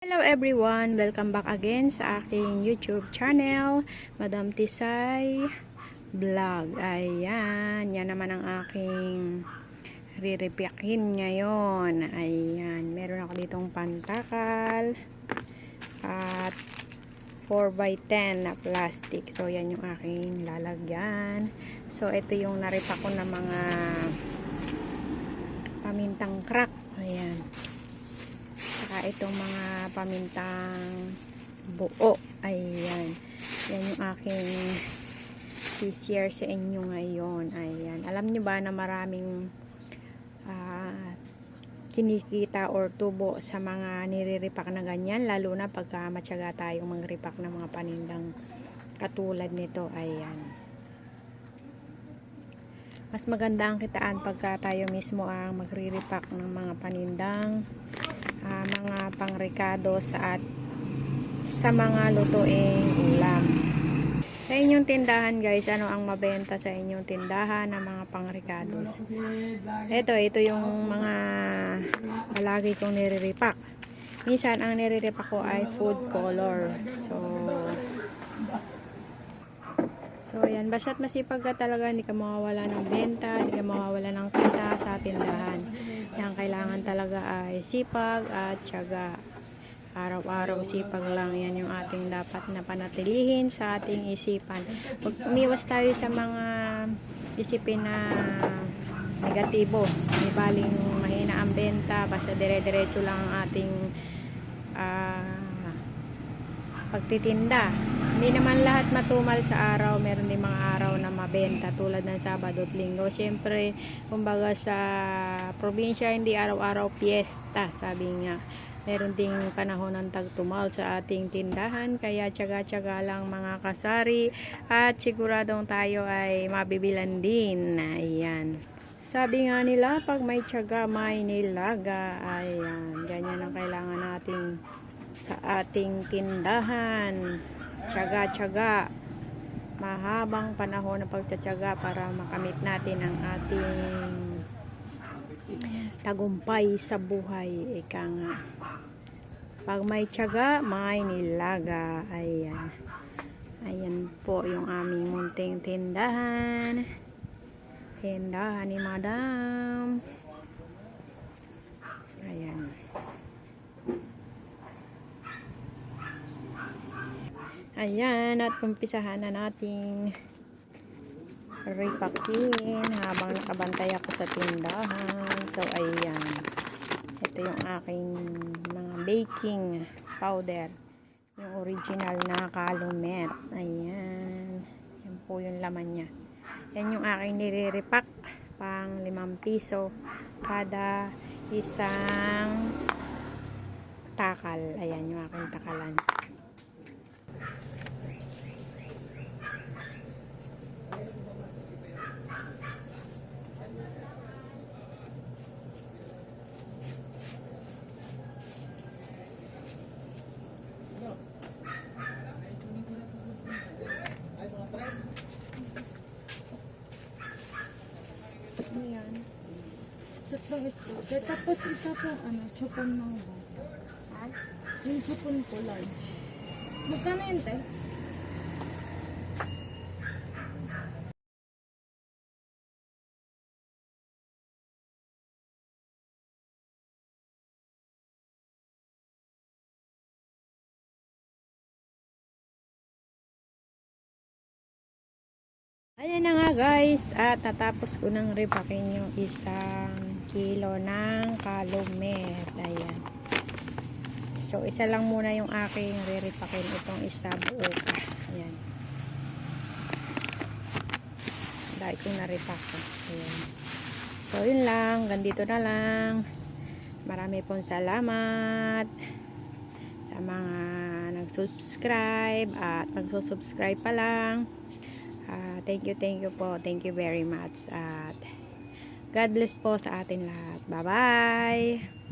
Hello everyone! Welcome back again sa aking YouTube channel, Madam Tisay Vlog. Ayan, yan naman ang aking rirepyakin ngayon. Ayan, meron ako ditong pantakal at 4x10 na plastic. So, yan yung aking lalagyan. So, ito yung naripa ko na mga pamintang crack. Ayan. Saka itong mga pamintang buo. Ayan. Yan yung aking share sa inyo ngayon. Ayan. Alam nyo ba na maraming ah, kinikita or tubo sa mga niriripak na ganyan. Lalo na pagka matyaga tayong mangripak ng mga panindang katulad nito. Ayan. Mas maganda ang kitaan pagka tayo mismo ang magriripak ng mga panindang ah, mga pangrekado sa at sa mga lutuing ulam. Sa inyong tindahan guys, ano ang mabenta sa inyong tindahan ng mga pangrecados? Ito, ito yung mga palagi kong niriripak. Minsan ang niriripak ko ay food color. So, So, ayan. Basta't masipag ka talaga, hindi ka mawawala ng benta, hindi ka mawawala ng kita sa tindahan. Yan, kailangan talaga ay sipag at tiyaga. Araw-araw sipag lang. Yan yung ating dapat na panatilihin sa ating isipan. Huwag umiwas tayo sa mga isipin na negatibo. May baling mahina ang benta, basta dire-diretso lang ang ating ah, pagtitinda. Hindi naman lahat matumal sa araw. Meron din mga araw na mabenta tulad ng Sabado at Linggo. Siyempre, kumbaga sa probinsya, hindi araw-araw piyesta, sabi nga. Meron ding panahon ng tagtumal sa ating tindahan. Kaya tsaga-tsaga lang mga kasari. At siguradong tayo ay mabibilan din. Ayan. Sabi nga nila, pag may tsaga, may nilaga. Ayan. Ganyan ang kailangan natin sa ating tindahan. Tsaga-tsaga. Mahabang panahon ng pagtatsaga para makamit natin ang ating tagumpay sa buhay. Ika nga. Pag may tsaga, may nilaga. Ayan. Ayan po yung aming munting tindahan. Tindahan ni Madam. Ayan. Ayan, at umpisahan na nating ripakin habang nakabantay ako sa tindahan. So, ayan. Ito yung aking mga baking powder. Yung original na calumet. Ayan. Yan po yung laman niya. Yan yung aking niriripak. Pang 5 piso kada isang takal. Ayan yung aking takalan. Ito. Kaya tapos isa po, ano, chupon mango. Yung chupon ko, large. Magkano yun, te? Ayan na nga guys, at natapos ko ng ripakin yung isang kilo ng kalumet. Ayan. So, isa lang muna yung aking riripakin. Itong isa buo pa. Ayan. Dahil kong naripak. Ayan. So, yun lang. Gandito na lang. Marami pong salamat sa mga nag-subscribe at nagsusubscribe pa lang. Ah, thank you, thank you po. Thank you very much. At God bless po sa atin lahat. Bye-bye!